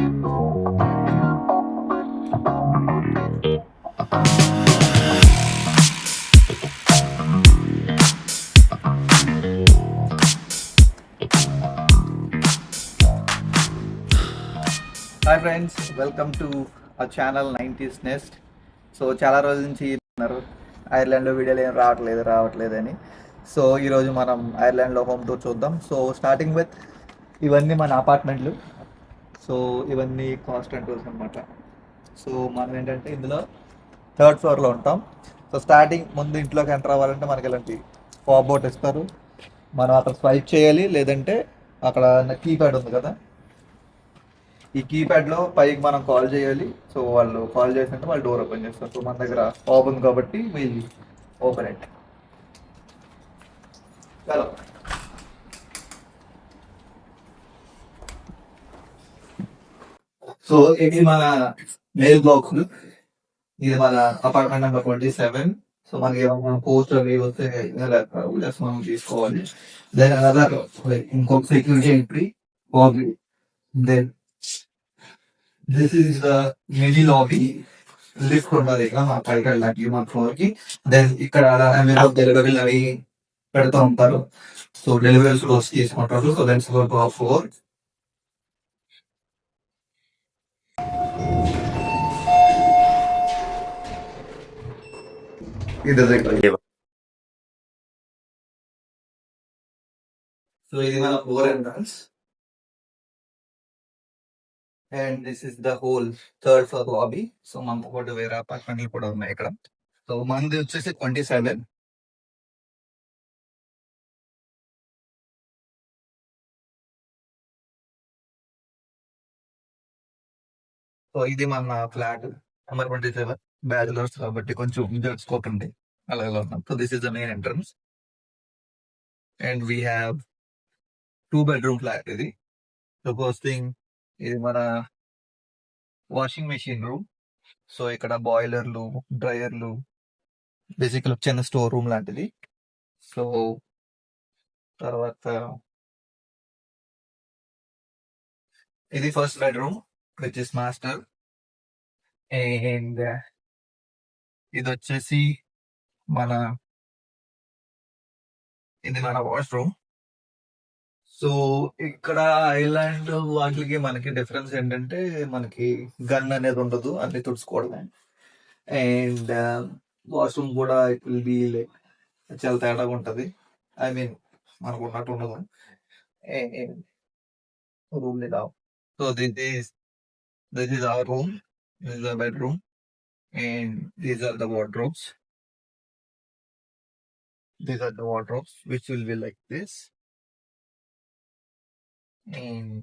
Hi friends welcome to a channel nineties nest so చాలా రోజుల నుంచి ఉన్నారు. ఐర్లాండ్లో వీడియోలు ఏం రావట్లేదు రావట్లేదు అని. సో ఈరోజు మనం ఐర్లాండ్లో హోమ్ టూర్ చూద్దాం. సో స్టార్టింగ్ విత్ ఇవన్నీ మన అపార్ట్మెంట్లు సో ఇవన్నీ కాస్ట్ అండ్ అనమాట సో మనం ఏంటంటే ఇందులో థర్డ్ ఫ్లోర్లో ఉంటాం. సో స్టార్టింగ్ ముందు ఇంట్లోకి ఎంటర్ అవ్వాలంటే మనకి ఇలాంటి పాప్ ఇస్తారు. మనం అక్కడ స్వైప్ చేయాలి లేదంటే అక్కడ కీప్యాడ్ ఉంది కదా. ఈ కీప్యాడ్లో పైకి మనం కాల్ చేయాలి. సో వాళ్ళు కాల్ చేసినట్టు వాళ్ళు డోర్ ఓపెన్ చేస్తారు. సో మన దగ్గర ఓపెన్ కాబట్టి వీళ్ళు ఓపెన్ ఇట్ హలో సో ఇది మన మెయిల్ బాక్స్ ఇది మన apartment number twenty seven so మనకి ఏమైనా పోస్ట్ అవి వస్తే జస్ట్ మనం తీసుకోవాలి దెన్ అనదర్ ఇంకొక security entry Bobby then this is the mini lobby lift ఉన్నది ఇక్కడ మా పైకి వెళ్ళడానికి మా ఫ్లోర్కి దెన్ ఇక్కడ అమెజా డెలివరీ అవి పెడతా ఉంటారు సో డెలివరీస్ వచ్చి తీసుకుంటారు సో దెన్ ఫ్లోర్ ఫ్లోర్ ఇది దగ్గర సో ఇది మన floor entrance and this is the whole third floor lobby so మనతో పాటు వేరే అపార్ట్మెంట్లు కూడా ఉన్నాయి ఇక్కడ. సో మనది వచ్చేసి ట్వంటీ సెవెన్ సో ఇది మన flat number twenty seven bachelors కాబట్టి కొంచెం జరుచుకోకండి అలాగే ఉన్నాం? So this is the main entrance and we have two bedroom flat ఇది. సో ఫస్ట్ థింగ్ ఇది మన వాషింగ్ మెషిన్ రూమ్ సో ఇక్కడ బాయిలర్లు డ్రైయర్లు బేసిక్గా చిన్న స్టోర్ రూమ్ లాంటిది. సో తర్వాత ఇది first bedroom which is master and ఇది వచ్చేసి మన ఇది మన వాష్రూమ్. సో ఇక్కడ ఐలాండ్ వాటికి మనకి డిఫరెన్స్ ఏంటంటే మనకి గన్ అనేది ఉండదు అన్ని తుడుచుకోవడమే. అండ్ వాష్రూమ్ కూడా ఇట్ విల్ బీ లైక్ చాలా తేడాగా ఉంటది. ఐ మీన్ మనకు ఉన్నట్టు ఉండదు. Room so this is this is our room this is the bedroom. And these are the wardrobes these are the wardrobes which will be like this and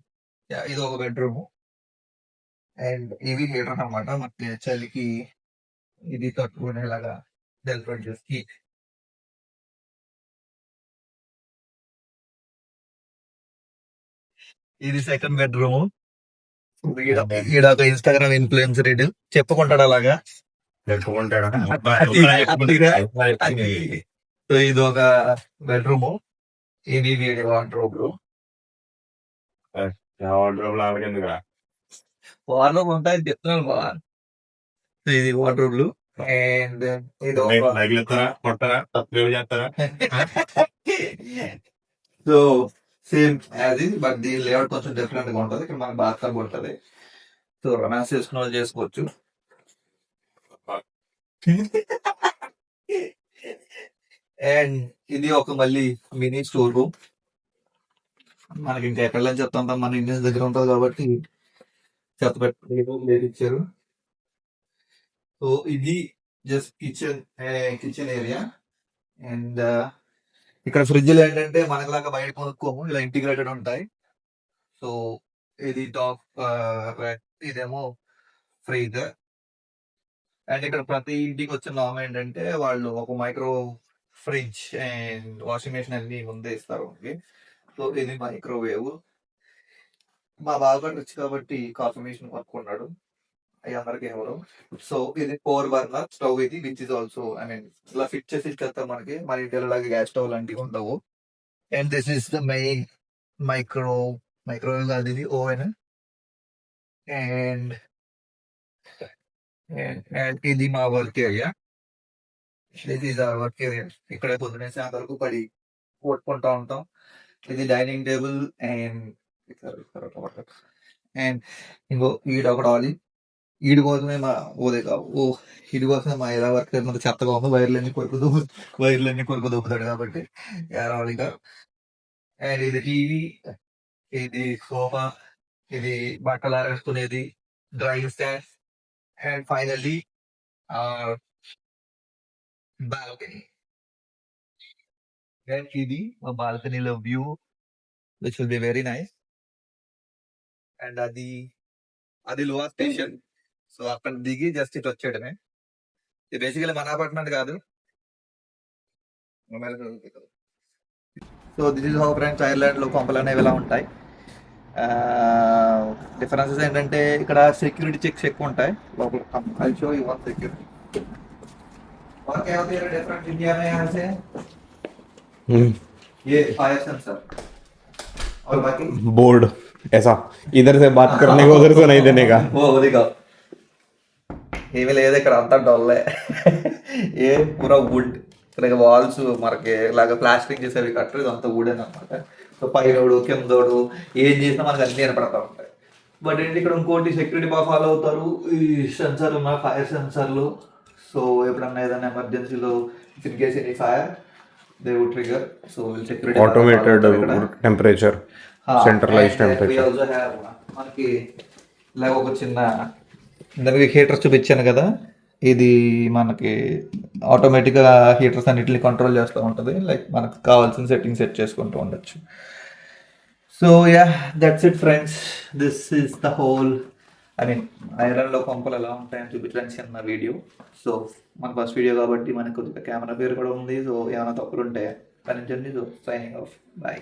yeah, ఇది ఒక bedroom and ఇవి heater అన్నమాట. మనకి చలికి ఇది తట్టుకునేలాగా delivery చేసి ఇది second bedroom ఒక ఇన్స్టాగ్రామ్ ఇన్ఫ్లుయెన్సర్ చెప్పుకుంటాడు అలాగా. చెప్పుకుంటాడు? ఇది ఒక బెడ్రూమ్. ఇది వీడి వార్డ్రోబ్. వార్డ్రోబ్ లాగేందుకు వార్డ్రోబ్ ఉంటాయి చెప్తున్నాను బాగా ఇది వార్డ్రోబ్లు. అండ్ ఇది కొట్టరా తక్కువ చేస్తారా? సో సేమ్ యాజ్ ఇది బట్ దీని లేఅవుట్ కొంచెం డిఫరెంట్గా ఉంటది. ఇక్కడ మనకి బాత్ టబ్ ఉంటది. సో రొమాన్స్ చేసుకున్న వాళ్ళు చేసుకోవచ్చు. అండ్ ఇది ఒక మళ్ళీ మినీ స్టోర్ రూమ్ మనకి ఇంకా ఎక్కడ చెత్త మన ఇండియన్స్ దగ్గర ఉంటుంది కాబట్టి చెత్త పెట్టి ఇచ్చారు. సో ఇది just kitchen kitchen area and ఇక్కడ ఫ్రిడ్జ్లు ఏంటంటే మనకులాగా బయట కొనుక్కోము ఇలా ఇంటిగ్రేటెడ్ ఉంటాయి. సో ఇది టాప్ ఇదేమో ఫ్రీజ్ అండ్ ఇక్కడ ప్రతి ఇంటికి వచ్చిన నామ్ ఏంటంటే వాళ్ళు ఒక micro fridge and washing machine అన్ని ముందే ఇస్తారు మనకి సో ఇది మైక్రోవేవ్. మా బాగా వచ్చి కాబట్టి కాఫీ మెషిన్ కొనుక్కున్నాడు. అవి అందరికి ఎవరు సో ఇది ఫోర్ బర్నర్ స్టవ్ ఇది which is also I mean ఇలా ఫిట్ చేసి ఇచ్చేస్తాం మనకి మన ఇంటిలో లాగా గ్యాస్ స్టవ్ లాంటివి ఉండవు. And this is the my micro microwave కాదు ఇది ఓవెన్ అండ్ అండ్ ఇది మా work area this is our work area ఇక్కడ పొద్దునే సాయంత్రం పడి కొట్టుకుంటా ఉంటాం. ఇది డైనింగ్ టేబుల్ అండ్ అండ్ ఇంకో ఈడ ఒకటి ఆలి ఈడి కోసమే మా ఓదే కావు ఓ ఈడి కోసమే మా ఎలా వర్క్ అయినంత చెత్తగా ఉంది వైర్లన్నీ కొరకు దూపు వైర్లన్నీ కొరకు దూపుతాడు కాబట్టి ఏరాలిగా అండ్ ఇది టీవీ ఇది సోఫా ఇది బట్టలు ఆరేసుకునేది drying stand and finally balcony and ఇది మా బాల్కనీలో view which will be very nice and అది అది లోవా స్టేషన్ సో అక్కడ దిగి జస్ట్ ఇటు వచ్చేయడమే ఇది బేసికలీ మన అపార్ట్మెంట్ కాదు so this is how friends Ireland లో కొంపలు అనేవి ఇలా ఉంటాయి డిఫరెన్సెస్ ఏంటంటే ఇక్కడ సెక్యూరిటీ చెక్స్ ఎక్కువ ఉంటాయి లోపల I show you one security और क्या होती है डिफरेंट इंडिया में यहाँ से ये फायर सेंसर और बाकी बोर्ड ऐसा इधर से बात करने को उधर से नहीं देने का ఓ ఉదిగా ఏమీ లేదు ఇక్కడ అంతా డొల్లే ఏ. పూరా వుడ్ ఇక్కడ వాల్స్ మనకి ఇలాగ ప్లాస్టిక్ చేసేవి కట్టరు ఇదంతా వుడ్ అని అనమాట సో పైనోడు కిందోడు ఏం చేసినా మనకు అన్ని కనపడతా ఉంటాయి. బట్ ఏంటి ఇక్కడ ఇంకోటి సెక్యూరిటీ బాగా ఫాలో అవుతారు ఈ సెన్సర్లు మన ఫైర్ సెన్సర్లు సో ఎప్పుడన్నా ఏదైనా ఎమర్జెన్సీలో in case any fire they would trigger so security automated temperature centralized temperature మనకి ఇలాగ ఒక చిన్న ఇందాక హీటర్ చూపించాను కదా ఇది మనకి ఆటోమేటిక్గా హీటర్స్ అన్నిటిని కంట్రోల్ చేస్తూ ఉంటుంది. లైక్ మనకు కావాల్సిన సెట్టింగ్ సెట్ చేసుకుంటూ ఉండొచ్చు. So yeah that's it friends this is the whole I mean ఐరన్లో కొంపలు ఎలా ఉంటాయని చూపించడానికి చిన్న వీడియో సో మన ఫస్ట్ వీడియో కాబట్టి మనకు కొద్దిగా కెమెరా పేరు కూడా ఉంది. సో ఏమైనా తప్పులు ఉంటే కనిపించండి సో సైనింగ్ ఆఫ్ బాయ్